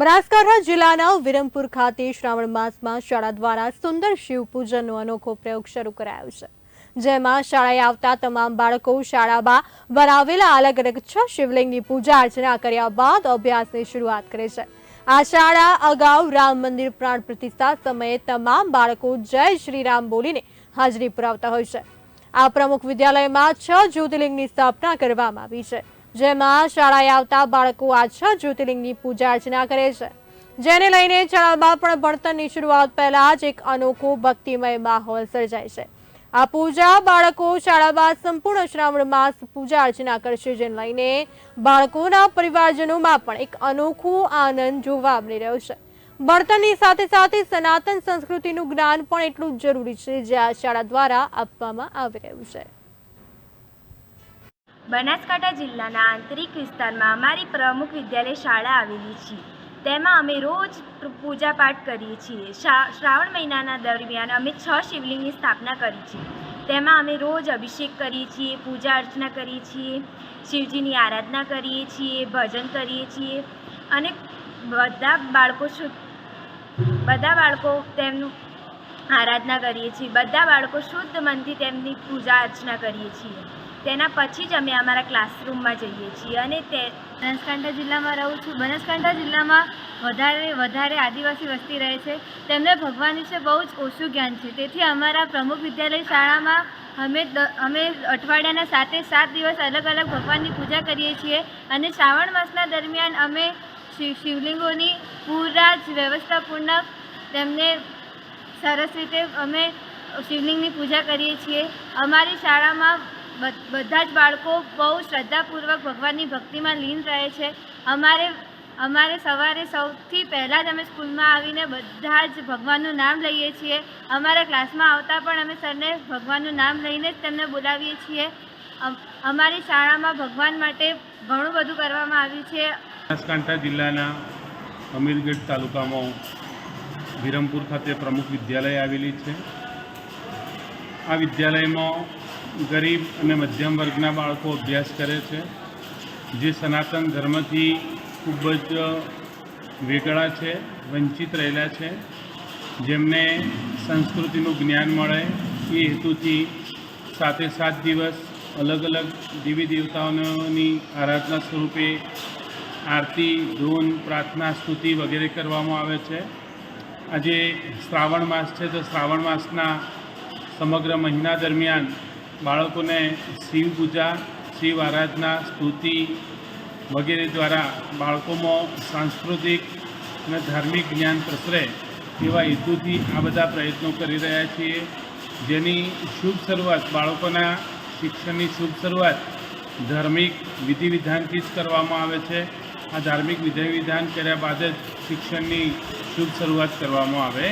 બનાસકાંઠા જિલ્લાના વિરમપુર ખાતે શ્રાવણ માસમાં શાળા દ્વારા સુંદર શિવ પૂજનનો અનોખો પ્રયોગ શરૂ કરાયો છે. જેમાં શાળાએ આવતા તમામ બાળકો શાળામાં બનાવેલા અલગ અલગ છ શિવલિંગની પૂજા અર્ચના કર્યા બાદ અભ્યાસની શરૂઆત કરે છે. આ શાળા અગાઉ રામ મંદિર પ્રાણ પ્રતિષ્ઠા સમયે તમામ બાળકો જય શ્રી રામ બોલીને હાજરી પુરાવતા હોય છે. આ પ્રમુખ વિદ્યાલયમાં છ જ્યોતિર્લિંગની સ્થાપના કરવામાં આવી છે. જેમાં શાળાએ આવતા બાળકો આ છ જ્યોતિર્લિંગની પૂજા અર્ચના કરે છે. જેને લઈને શાળામાં પણ ભણતરની શરૂઆત પહેલા જ એક અનોખો ભક્તિમય માહોલ સર્જાય છે. આ પૂજા બાળકો શાળામાં સંપૂર્ણ શ્રાવણ માસ પૂજા અર્ચના કરશે, જેને લઈને બાળકોના પરિવારજનોમાં પણ એક અનોખો આનંદ જોવા મળી રહ્યો છે. ભણતરની સાથે સાથે સનાતન સંસ્કૃતિનું જ્ઞાન પણ એટલું જ જરૂરી છે, જે આ શાળા દ્વારા આપવામાં આવી રહ્યું છે. બનાસકાંઠા જિલ્લાના આંતરિક વિસ્તારમાં અમારી પ્રમુખ વિદ્યાલય શાળા આવેલી છે. તેમાં અમે રોજ પૂજાપાઠ કરીએ છીએ. શ્રાવણ મહિનાના દરમિયાન અમે છ શિવલિંગની સ્થાપના કરી છે. તેમાં અમે રોજ અભિષેક કરીએ છીએ, પૂજા અર્ચના કરીએ છીએ, શિવજીની આરાધના કરીએ છીએ, ભજન કરીએ છીએ અને બધા બાળકો બધા બાળકો તેમનું આરાધના કરીએ છીએ. બધા બાળકો શુદ્ધ મનથી તેમની પૂજા અર્ચના કરીએ છીએ. તેના પછી જ અમે અમારા ક્લાસરૂમમાં જઈએ છીએ અને તે બનાસકાંઠા જિલ્લામાં રહું છું. બનાસકાંઠા જિલ્લામાં વધારે વધારે આદિવાસી વસ્તી રહે છે. તેમને ભગવાન વિશે બહુ જ ઓછું જ્ઞાન છે. તેથી અમારા પ્રમુખ વિદ્યાલય શાળામાં અમે અમે અઠવાડિયાના સાતે સાત દિવસ અલગ અલગ ભગવાનની પૂજા કરીએ છીએ અને શ્રાવણ માસના દરમિયાન અમે શિવ, શિવલિંગોની પૂરા જ વ્યવસ્થાપૂર્ણક તેમને સરસ રીતે અમે શિવલિંગની પૂજા કરીએ છીએ. અમારી શાળામાં બધા જ બાળકો બહુ શ્રદ્ધાપૂર્વક ભગવાનની ભક્તિમાં લીન રહે છે. અમારે અમારે સવારે સૌથી પહેલાં જ અમે સ્કૂલમાં આવીને બધા જ ભગવાનનું નામ લઈએ છીએ. અમારા ક્લાસમાં આવતા પણ અમે સરને ભગવાનનું નામ લઈને જ તેમને બોલાવીએ છીએ. અમારી શાળામાં ભગવાન માટે ઘણું બધું કરવામાં આવ્યું છે. બનાસકાંઠા જિલ્લાના અમીરગઢ તાલુકામાં વિરમપુર ખાતે પ્રમુખ વિદ્યાલય આવેલી છે. આ વિદ્યાલયમાં ગરીબ અને મધ્યમ વર્ગના બાળકો અભ્યાસ કરે છે. જે સનાતન ધર્મથી ખૂબ જ વેગળા છે, વંચિત રહેલા છે. જેમને સંસ્કૃતિનું જ્ઞાન મળે એ હેતુથી સાતે સાત દિવસ અલગ અલગ દેવી દેવતાઓની આરાધના સ્વરૂપે આરતી, ધૂન, પ્રાર્થના, સ્તુતિ વગેરે કરવામાં આવે છે. આજે શ્રાવણ માસ છે તો શ્રાવણ માસના સમગ્ર મહિના દરમિયાન બાળકોને શિવ પૂજા, શિવ આરાધના, સ્તુતિ વગેરે દ્વારા બાળકોમાં સાંસ્કૃતિક અને ધાર્મિક જ્ઞાન પ્રસરે એવા હેતુથી આ બધા પ્રયત્નો કરી રહ્યા છીએ. જેની શુભ શરૂઆત, બાળકોના શિક્ષણની શુભ શરૂઆત ધાર્મિક વિધિ વિધાનથી જ કરવામાં આવે છે. આ ધાર્મિક વિધિ વિધાન કર્યા બાદ જ શિક્ષણની શુભ શરૂઆત કરવામાં આવે.